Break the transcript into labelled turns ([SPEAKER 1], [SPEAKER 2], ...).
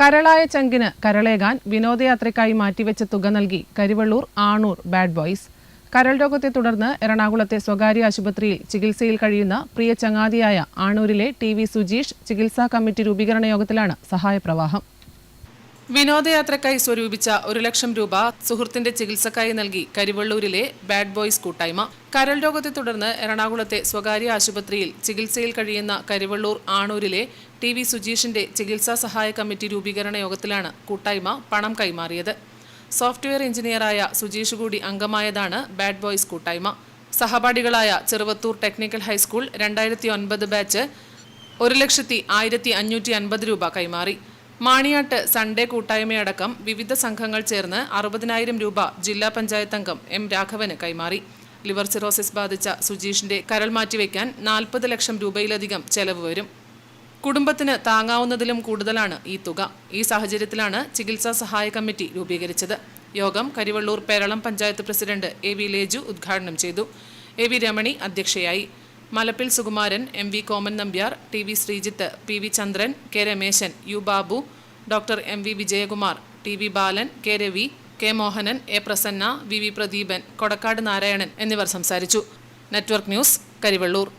[SPEAKER 1] കരളായ ചങ്കിന് കരളേകാൻ വിനോദയാത്രയ്ക്കായി മാറ്റിവെച്ച തുക നൽകി കരിവള്ളൂർ ആണൂർ ബാഡ് ബോയ്സ് കരൾ രോഗത്തെ തുടർന്ന് എറണാകുളത്തെ സ്വകാര്യ ആശുപത്രിയിൽ ചികിത്സയിൽ കഴിയുന്ന പ്രിയ ചങ്ങാതിയായ ആണൂരിലെ ടി വി സുജീഷ് ചികിത്സാ കമ്മിറ്റി രൂപീകരണ യോഗത്തിലാണ് സഹായപ്രവാഹം
[SPEAKER 2] വിനോദയാത്രക്കായി സ്വരൂപിച്ച ഒരു ലക്ഷം രൂപ സുഹൃത്തിന്റെ ചികിത്സക്കായി നൽകി കരിവള്ളൂരിലെ ബാഡ് ബോയ്സ് കൂട്ടായ്മ കരൾ രോഗത്തെ തുടർന്ന് എറണാകുളത്തെ സ്വകാര്യ ആശുപത്രിയിൽ ചികിത്സയിൽ കഴിയുന്ന കരിവള്ളൂർ ആണൂരിലെ ടി വി സുജീഷിന്റെ ചികിത്സാ സഹായ കമ്മിറ്റി രൂപീകരണ യോഗത്തിലാണ് കൂട്ടായ്മ പണം കൈമാറിയത് സോഫ്റ്റ്വെയർ എഞ്ചിനീയറായ സുജീഷ് കൂടി അംഗമായതാണ് ബാഡ് ബോയ്സ് കൂട്ടായ്മ സഹപാഠികളായ ചെറുവത്തൂർ ടെക്നിക്കൽ ഹൈസ്കൂൾ രണ്ടായിരത്തി ഒൻപത് ബാച്ച് ഒരു ലക്ഷത്തി ആയിരത്തി അഞ്ഞൂറ്റി അൻപത് രൂപ കൈമാറി മാണിയാട്ട് സൺഡേ കൂട്ടായ്മയടക്കം വിവിധ സംഘങ്ങൾ ചേർന്ന് അറുപതിനായിരം രൂപ ജില്ലാ പഞ്ചായത്ത് അംഗം എം രാഘവന് കൈമാറി ലിവർ സിറോസിസ് ബാധിച്ച സുജീഷിന്റെ കരൾ മാറ്റിവെക്കാൻ നാൽപ്പത് ലക്ഷം രൂപയിലധികം ചെലവ് വരും കുടുംബത്തിന് താങ്ങാവുന്നതിലും കൂടുതലാണ് ഈ തുക ഈ സാഹചര്യത്തിലാണ് ചികിത്സാ സഹായ കമ്മിറ്റി രൂപീകരിച്ചത് യോഗം Karivellur Peralam panchayat president A V Leju ഉദ്ഘാടനം ചെയ്തു എ വി രമണി അധ്യക്ഷയായി Malappil Sukumaran M V Koman Nambiar T V Sreejith P V Chandran K Rameshan U Babu doctor M V Vijayakumar T V Balan K Ravi K Mohanan A Prasanna V V Pradeepan Kodakkad Narayanan എന്നിവർ സംസാരിച്ചു നെറ്റ്വർക്ക് ന്യൂസ് കരിവള്ളൂർ